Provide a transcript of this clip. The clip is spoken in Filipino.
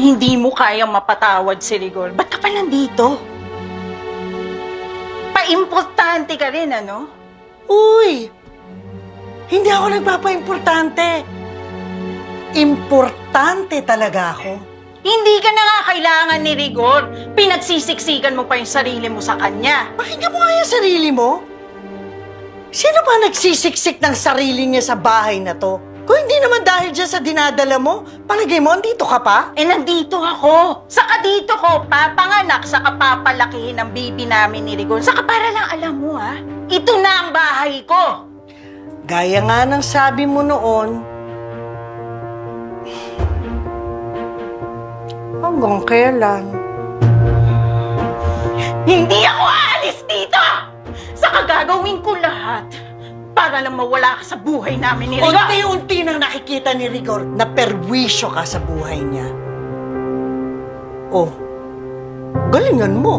hindi mo kayang mapatawad si Rigor, ba't ka pa nandito? Paimportante ka rin, ano? Uy! Hindi ako nagpapa-importante. Importante talaga ako. Hindi ka na nga kailangan ni Rigor. Pinagsisiksikan mo pa yung sarili mo sa kanya. Pakinggan mo nga yung sarili mo. Sino ba nagsisiksik ng sarili niya sa bahay na to? Kung hindi naman dahil dyan sa dinadala mo, palagay mo, andito ka pa? Eh, nandito ako. Saka dito ko, papanganak, saka papalakihin ang baby namin ni Rigor. Saka para lang alam mo, ha? Ito na ang bahay ko. Gaya nga ng sabi mo noon, hanggang kailan? Hindi ako aalis dito! Saka gagawin ko lahat para lang mawala ka sa buhay namin ni Rigor. Unti-unti nang nakikita ni Rigor na perwisyo ka sa buhay niya. Oh, galingan mo.